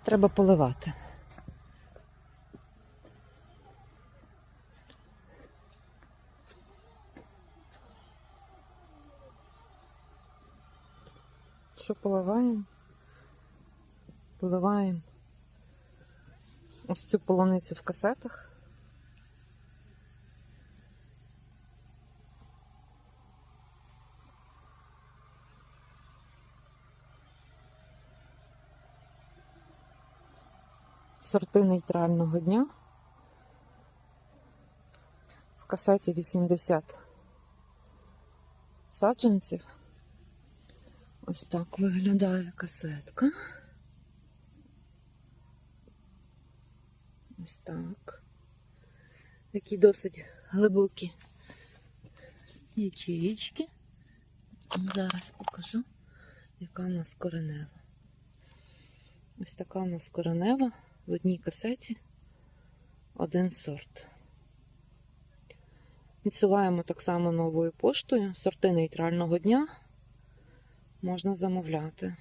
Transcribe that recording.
Треба поливати. Що поливаємо? Поливаємо ось цю полуницю в касетах. Сорти нейтрального дня. В касеті 80 саджанців. Ось так виглядає касетка. Ось так. Такі досить глибокі ячеїчки. Зараз покажу, яка у нас коренева. Ось така у нас коренева в одній касеті один сорт. Відсилаємо так само новою поштою. Сорти нейтрального дня можна замовляти.